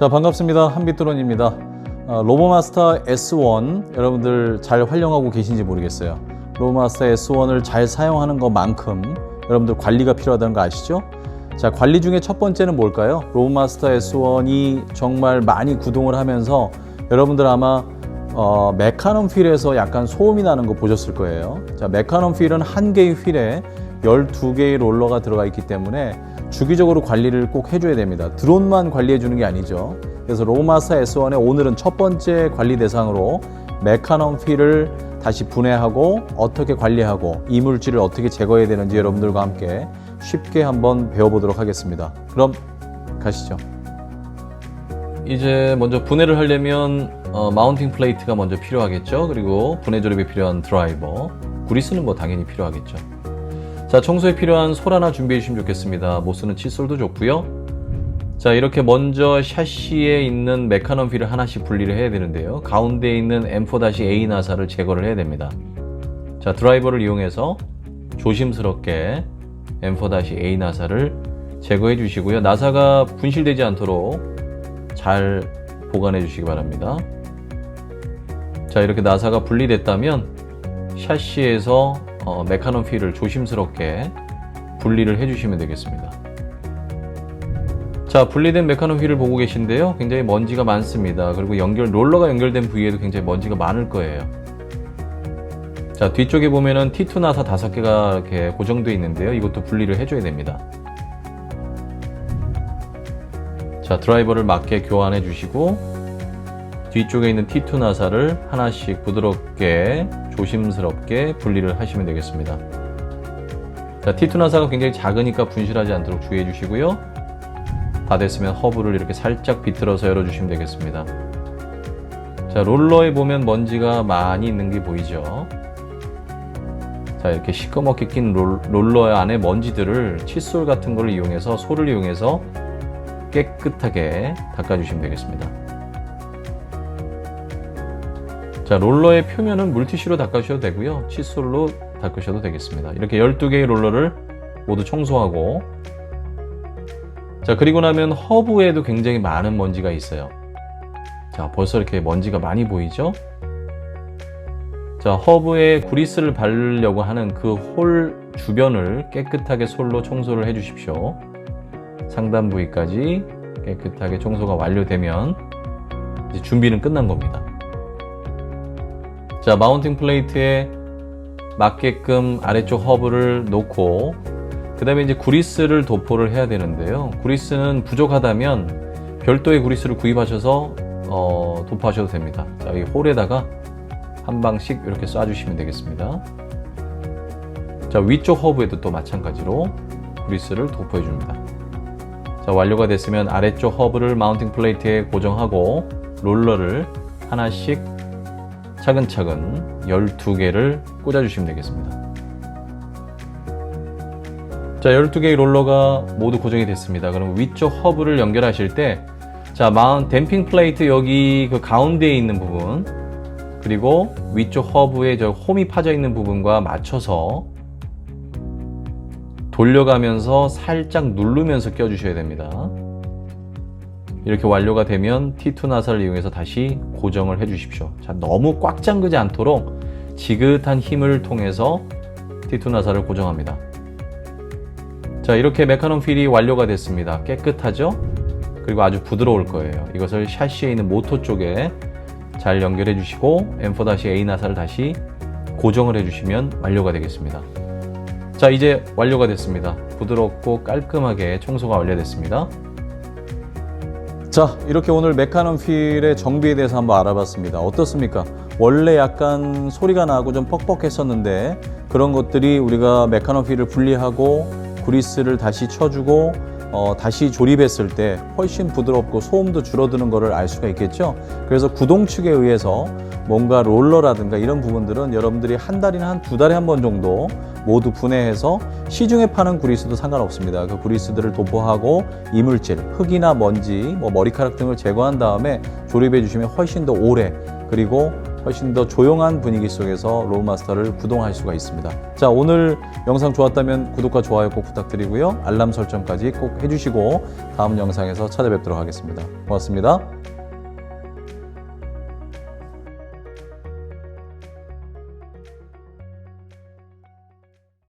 자 반갑습니다 한빛드론입니다 어, 로보마스터 S1 여러분들 잘 활용하고 계신지 모르겠어요 로보마스터 S1을 잘 사용하는 것만큼 여러분들 관리가 필요하다는 거 아시죠? 자 관리 중에 첫 번째는 뭘까요? 로보마스터 S1이 정말 많이 구동을 하면서 여러분들 아마 어, 메카논 휠에서 약간 소음이 나는 거 보셨을 거예요 자 메카논 휠은 한 개의 휠에 12개의 롤러가 들어가 있기 때문에 주기적으로 관리를 꼭 해줘야 됩니다. 드론만 관리해 주는 게 아니죠. 그래서 로마사 S1의 오늘은 첫 번째 관리 대상으로 메카논 휠을 다시 분해하고 어떻게 관리하고 이물질을 어떻게 제거해야 되는지 여러분들과 함께 쉽게 한번 배워보도록 하겠습니다. 그럼 가시죠. 이제 먼저 분해를 하려면 어, 마운팅 플레이트가 먼저 필요하겠죠. 그리고 분해 조립에 필요한 드라이버, 구리스는 뭐 당연히 필요하겠죠. 자, 청소에 필요한 솔 하나 준비해 주시면 좋겠습니다. 못 쓰는 칫솔도 좋고요. 자, 이렇게 먼저 샤시에 있는 메카논 휠을 하나씩 분리를 해야 되는데요. 가운데에 있는 M4-A 나사를 제거를 해야 됩니다. 자, 드라이버를 이용해서 조심스럽게 M4-A 나사를 제거해 주시고요. 나사가 분실되지 않도록 잘 보관해 주시기 바랍니다. 자, 이렇게 나사가 분리됐다면 샤시에서 어, 메카논 휠을 조심스럽게 분리를 해주시면 되겠습니다. 자, 분리된 메카논 휠을 보고 계신데요. 굉장히 먼지가 많습니다. 그리고 연결, 롤러가 연결된 부위에도 굉장히 먼지가 많을 거예요. 자, 뒤쪽에 보면은 T2 나사 5개가 이렇게 고정되어 있는데요. 이것도 분리를 해줘야 됩니다. 자, 드라이버를 맞게 교환해 주시고, 뒤쪽에 있는 T2 나사를 하나씩 부드럽게 조심스럽게 분리를 하시면 되겠습니다. 자, T2 나사가 굉장히 작으니까 분실하지 않도록 주의해 주시고요. 다 됐으면 허브를 이렇게 살짝 비틀어서 열어주시면 되겠습니다. 자, 롤러에 보면 먼지가 많이 있는 게 보이죠? 자, 이렇게 시꺼멓게 낀 롤, 롤러 안에 먼지들을 칫솔 같은 걸 이용해서, 솔을 이용해서 깨끗하게 닦아주시면 되겠습니다. 자, 롤러의 표면은 물티슈로 닦으셔도 되고요. 칫솔로 닦으셔도 되겠습니다. 이렇게 12개의 롤러를 모두 청소하고 자, 그리고 나면 허브에도 굉장히 많은 먼지가 있어요. 자, 벌써 이렇게 먼지가 많이 보이죠? 자, 허브에 구리스를 바르려고 하는 그 홀 주변을 깨끗하게 솔로 청소를 해 주십시오. 상단 부위까지 깨끗하게 청소가 완료되면 준비는 끝난 겁니다. 자, 마운팅 플레이트에 맞게끔 아래쪽 허브를 놓고 그 다음에 이제 구리스를 도포를 해야 되는데요. 구리스는 부족하다면 별도의 구리스를 구입하셔서 어, 도포하셔도 됩니다. 자, 이 홀에다가 한 방씩 이렇게 쏴주시면 되겠습니다. 자, 위쪽 허브에도 또 마찬가지로 구리스를 도포해 줍니다. 자, 완료가 됐으면 아래쪽 허브를 마운팅 플레이트에 고정하고 롤러를 하나씩 차근차근 12개를 꽂아주시면 되겠습니다. 자, 12개의 롤러가 모두 고정이 됐습니다. 그럼 위쪽 허브를 연결하실 때, 자, 마운 댐핑 플레이트 여기 그 가운데에 있는 부분, 그리고 위쪽 허브에 저 홈이 파져 있는 부분과 맞춰서 돌려가면서 살짝 누르면서 껴주셔야 됩니다. 이렇게 완료가 되면 T2 나사를 이용해서 다시 고정을 해 주십시오. 자, 너무 꽉 잠그지 않도록 지긋한 힘을 통해서 T2 나사를 고정합니다. 자, 이렇게 메카논 휠이 완료가 됐습니다. 깨끗하죠? 그리고 아주 부드러울 거예요. 이것을 샤시에 있는 모터 쪽에 잘 연결해 주시고 M4-A 나사를 다시 고정을 해 주시면 완료가 되겠습니다. 자, 이제 완료가 됐습니다. 부드럽고 깔끔하게 청소가 완료됐습니다. 자, 이렇게 오늘 메카논 휠의 정비에 대해서 한번 알아봤습니다. 어떻습니까? 원래 약간 소리가 나고 좀 뻑뻑했었는데 그런 것들이 우리가 메카논 휠을 분리하고 구리스를 다시 쳐주고 어, 다시 조립했을 때 훨씬 부드럽고 소음도 줄어드는 것을 알 수가 있겠죠. 그래서 구동 측에 의해서 뭔가 롤러라든가 이런 부분들은 여러분들이 한 달이나 한 두 달에 한 번 정도 모두 분해해서 시중에 파는 구리스도 상관없습니다. 그 구리스들을 도포하고 이물질, 흙이나 먼지, 뭐 머리카락 등을 제거한 다음에 조립해 주시면 훨씬 더 오래 그리고 훨씬 더 조용한 분위기 속에서 로브마스터를 구동할 수가 있습니다. 자, 오늘 영상 좋았다면 구독과 좋아요 꼭 부탁드리고요. 알람 설정까지 꼭 해주시고 다음 영상에서 찾아뵙도록 하겠습니다. 고맙습니다.